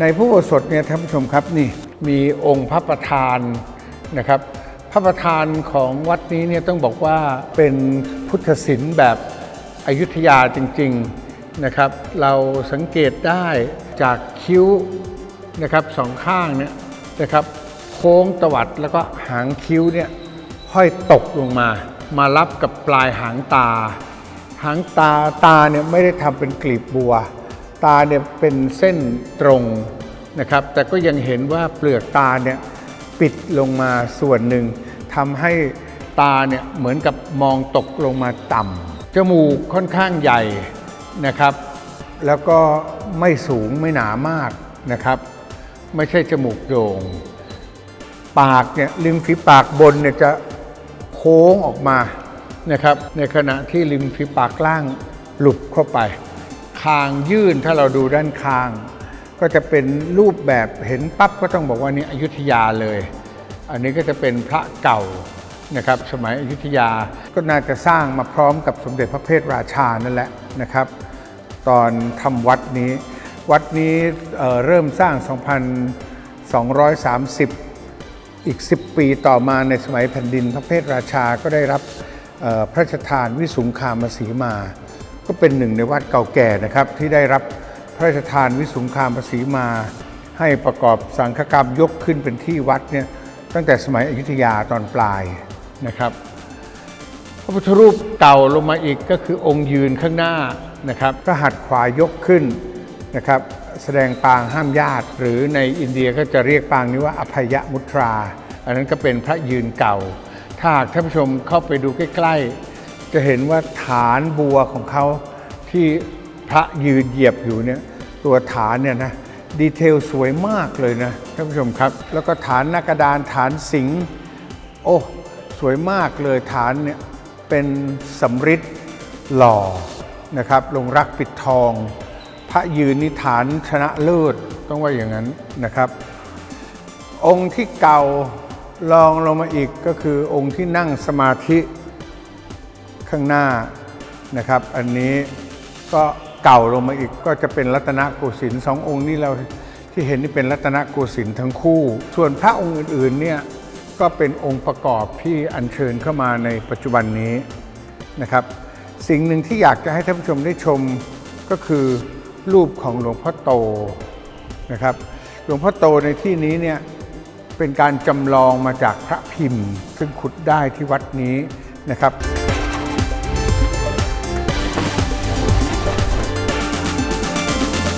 ในผู้โบสถเนี่ยท่านผู้ชมครับนี่มีองค์พระประธานนะครับ พระประธานของวัดนี้เนี่ยต้องบอกว่าเป็นพุทธศิลป์แบบอยุธยาจริงๆนะครับ เราสังเกตได้จากคิ้วนะครับสองข้างเนี่ยนะครับโค้งตวัดแล้วก็หางคิ้วเนี่ยห้อยตกลงมา มารับกับปลายหางตา หางตาตาเนี่ยไม่ได้ทำเป็นกลีบบัว ตาเนี่ยเป็นเส้นตรงนะครับ แต่ก็ยังเห็นว่าเปลือกตาเนี่ยปิดลงมาส่วนหนึ่งทำให้ตาเนี่ยเหมือนกับมองตกลงมาต่ำจมูกค่อนข้างใหญ่นะครับ แล้วก็ไม่สูงไม่หนามากนะครับ ไม่ใช่จมูกโด่งปากเนี่ยริมฝีปากบนเนี่ยจะโค้งออกมานะครับ ในขณะที่ริมฝีปากล่างหลุบเข้าไป คางยื่นถ้าเราดูด้านคาง ก็จะเป็นรูปแบบเห็นปั๊บก็ต้องบอกว่านี่อยุธยาเลย อันนี้ก็จะเป็นพระเก่านะครับสมัยอยุธยาก็น่าจะสร้างมาพร้อมกับสมเด็จพระเพทราชานั่นแหละนะครับ ตอนทำวัดนี้ วัดนี้เเริ่มสร้าง 2,230 อีก 10 ปีต่อมาในสมัยแผ่นดินพระเพทราชาก็ได้รับพระราชทานวิสุงคามสีมา ก็เป็นหนึ่งในวัดเก่าแก่นะครับ ที่ได้รับพระราชทานวิสุงคามสีมา ให้ประกอบสังฆกรรมยกขึ้นเป็นที่วัดเนี่ยตั้งแต่สมัยอยุธยาตอนปลายนะครับ พระพุทธรูปเก่าลงมาอีกก็คือองค์ยืนข้างหน้านะครับพระหัตถ์ขวายกขึ้นนะครับ แสดงปางห้ามญาติ หรือในอินเดียก็จะเรียกปางนี้ว่าอภัยมุตรา อันนั้นก็เป็นพระยืนเก่า ถ้าหากท่านผู้ชมเข้าไปดูใกล้ๆ จะเห็นว่าฐานบัวของเขาที่พระยืนเหยียบอยู่เนี่ยตัวฐานเนี่ยนะดีเทลสวยมากเลยนะท่านผู้ชมครับ แล้วก็ฐานหนากระดานฐานสิงห์โอ้สวยมากเลยฐานเนี่ยเป็นสำริดหล่อนะครับลงรักปิดทอง พระยืนนิฐานชนะเลิศต้องว่าอย่างนั้นนะครับ องค์ที่เก่ารองลงมาอีกก็คือองค์ที่นั่งสมาธิ ข้างหน้านะครับ อันนี้ก็เก่าลงมาอีกก็จะเป็นรัตนโกสินทร์สององค์นี้เราที่เห็นนี่เป็นรัตนโกสินทร์ทั้งคู่ ส่วนพระองค์อื่นๆเนี่ยก็เป็นองค์ประกอบที่อัญเชิญเข้ามาในปัจจุบันนี้นะครับ สิ่งหนึ่งที่อยากจะให้ท่านผู้ชมได้ชมก็คือรูปของหลวงพ่อโตนะครับ หลวงพ่อโตในที่นี้เนี่ยเป็นการจำลองมาจากพระพิมพ์ ซึ่งขุดได้ที่วัดนี้นะครับ